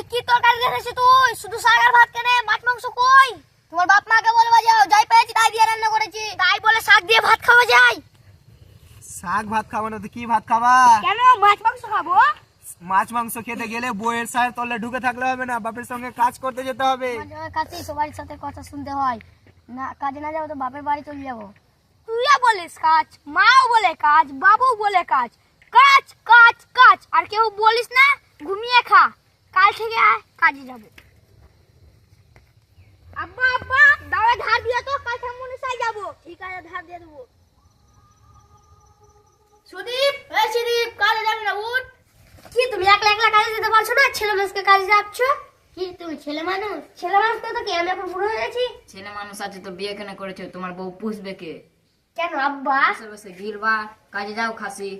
এই কি তরকারি তুই? শুধু শাক আর ভাত কেনে? মাছ মাংস কই? তোমার বাপ মাকে বাজাও যাই পেয়েছি তাই দিয়ে রান্না করেছি। তাই বলে শাক দিয়ে ভাত খাওয়া যায়? শাক ভাত খাব না তো কি ভাত খাবা? কেন? মাছ মাংস খাব? মাছ মাংস খেতে গেলে বইয়ের সাহেব তলে ঢুকে থাকলে হবে না বাপের সঙ্গে কাজ করতে যেতে হবে। আমার কাছে সবার সাথে কথা শুনতে হয়। না কাজে না যাব তো বাপের বাড়ি চলে যাব। তুইও বলিস কাজ মাও বলে কাজ বাবু বলে কাজ। কাজ কাজ কাজ আর কেউ বলিস না ঘুমিয়ে খা। কাল থেকে কাজে যাব। আব্বা আব্বা দাওয়া ধার দিয়ে তো কাল থেকে মনে চাই যাব। ঠিক আছে ধার দিয়ে দেবো। সুদীপ সুদীপ কাজে যাবি না উঠ। কি তুমি একলা একলা কাজে যেতে পারছ না? ছেলে মানুষকে কাজে যাচ্ছ? কি তুমি ছেলে মানুষ? ছেলে মানুষ তো কি? আমি এখন বুড়ো হয়ে গেছি। ছেলে মানুষ আছে তো বিয়ে কেন করেছ? তোমার বউ পুষবে কে? কেন আব্বা? গিলবা কাজে যাও খাসি।